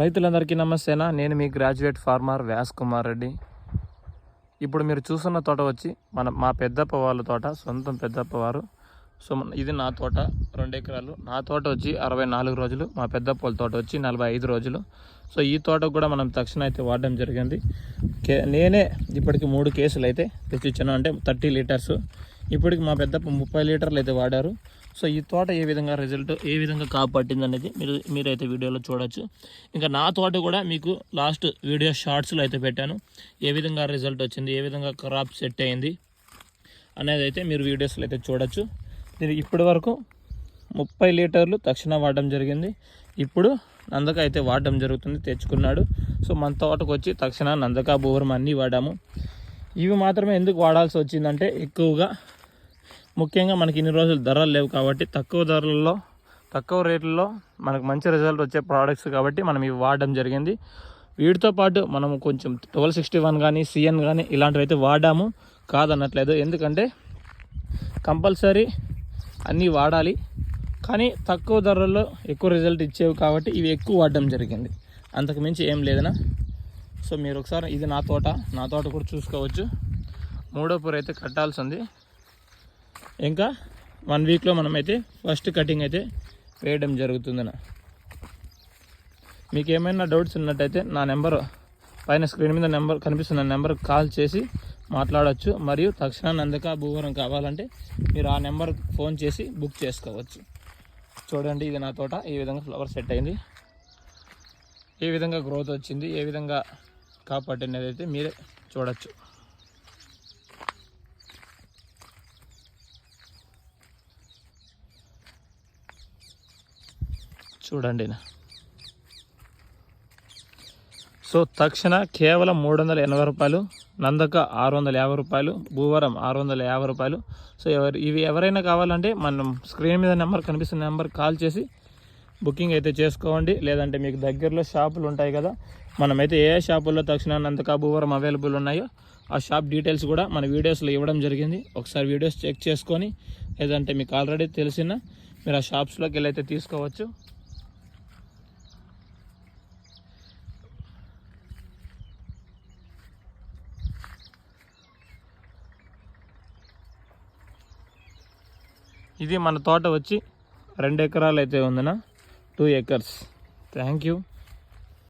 రైతులందరికీ నమస్తేనా. నేను మీ గ్రాడ్యుయేట్ ఫార్మర్ వ్యాస్ కుమార్ రెడ్డి. ఇప్పుడు మీరు చూస్తున్న తోట వచ్చి మన మా పెద్దప్ప వాళ్ళ తోట సొంతం పెద్దప్ప వారు. సో ఇది నా తోట రెండు ఎకరాలు. నా తోట వచ్చి అరవై నాలుగు రోజులు మా పెద్దప్ప వాళ్ళ తోట వచ్చి నలభై ఐదు రోజులు. సో ఈ తోటకు కూడా మనం తక్షణ అయితే వాడడం జరిగింది. కే నేనే ఇప్పటికి మూడు కేసులు అయితే తెచ్చిచ్చాను. అంటే థర్టీ లీటర్స్. ఇప్పటికి మా పెద్దప్ప ముప్పై లీటర్లు అయితే వాడారు. సో ఈ తోట ఏ విధంగా రిజల్ట్ ఏ విధంగా కాపు పట్టింది అనేది మీరు మీరైతే వీడియోలో చూడొచ్చు. ఇంకా నా తోట కూడా మీకు లాస్ట్ వీడియో షార్ట్స్లో అయితే పెట్టాను. ఏ విధంగా రిజల్ట్ వచ్చింది ఏ విధంగా క్రాప్ సెట్ అయింది అనేది అయితే మీరు వీడియోస్లో అయితే చూడొచ్చు. నేను ఇప్పటి వరకు ముప్పై లీటర్లు తక్షణ వాడడం జరిగింది. ఇప్పుడు నందక అయితే వాడడం జరుగుతుంది తెచ్చుకున్నాడు. సో మన తోటకు వచ్చి తక్షణ నందక బోరం అన్నీ వాడాము. ఇవి మాత్రమే ఎందుకు వాడాల్సి వచ్చిందంటే ఎక్కువగా ముఖ్యంగా మనకి ఇన్ని రోజులు ధరలు లేవు కాబట్టి తక్కువ ధరలలో తక్కువ రేట్లలో మనకు మంచి రిజల్ట్ వచ్చే ప్రోడక్ట్స్ కాబట్టి మనం ఇవి వాడడం జరిగింది. వీటితో పాటు మనం కొంచెం ట్వెల్వ్ సిక్స్టీ వన్ కానీ సిఎన్ కానీ ఇలాంటివి అయితే వాడాము. కాదన్నట్లేదు ఎందుకంటే కంపల్సరీ అన్నీ వాడాలి. కానీ తక్కువ ధరల్లో ఎక్కువ రిజల్ట్ ఇచ్చేవి కాబట్టి ఇవి ఎక్కువ వాడడం జరిగింది. అంతకు మించి ఏం లేదనా? సో మీరు ఒకసారి ఇది నా తోట నా తోట కూడా చూసుకోవచ్చు. మూడో పూర అయితే కట్టాల్సి ఉంది. ఇంకా వన్ వీక్లో మనమైతే ఫస్ట్ కటింగ్ అయితే వేయడం జరుగుతుందన్న. మీకు ఏమైనా డౌట్స్ ఉన్నట్టయితే నా నెంబర్ పైన స్క్రీన్ మీద నెంబర్ కనిపిస్తున్న నెంబర్కి కాల్ చేసి మాట్లాడవచ్చు మరియు తక్షణ నందక భూవరం కావాలంటే మీరు ఆ నెంబర్ ఫోన్ చేసి బుక్ చేసుకోవచ్చు. చూడండి ఇది నా తోట. ఈ విధంగా ఫ్లవర్ సెట్ అయింది. ఏ విధంగా గ్రోత్ వచ్చింది. ఏ విధంగా కాపాడినది అయితే మీరే చూడొచ్చు. చూడండి. సో తక్షణ కేవలం మూడు వందల ఎనభై రూపాయలు నందక ఆరు వందల యాభై రూపాయలు భూవరం ఆరు వందల యాభై రూపాయలు. సో ఎవరు ఇవి ఎవరైనా కావాలంటే మనం స్క్రీన్ మీద నెంబర్ కనిపిస్తున్న నెంబర్ కాల్ చేసి బుకింగ్ అయితే చేసుకోండి. లేదంటే మీకు దగ్గరలో షాపులు ఉంటాయి కదా మనమైతే ఏ షాపుల్లో తక్షణ నందక భూవరం అవైలబుల్ ఉన్నాయో ఆ షాప్ డీటెయిల్స్ కూడా మన వీడియోస్లో ఇవ్వడం జరిగింది. ఒకసారి వీడియోస్ చెక్ చేసుకొని లేదంటే మీకు ఆల్రెడీ తెలిసిన మీరు ఆ షాప్స్లోకి వెళ్ళి అయితే తీసుకోవచ్చు. ఇది మన తోట వచ్చి రెండు ఎకరాలు అయితే ఉందనా. Two acres thank you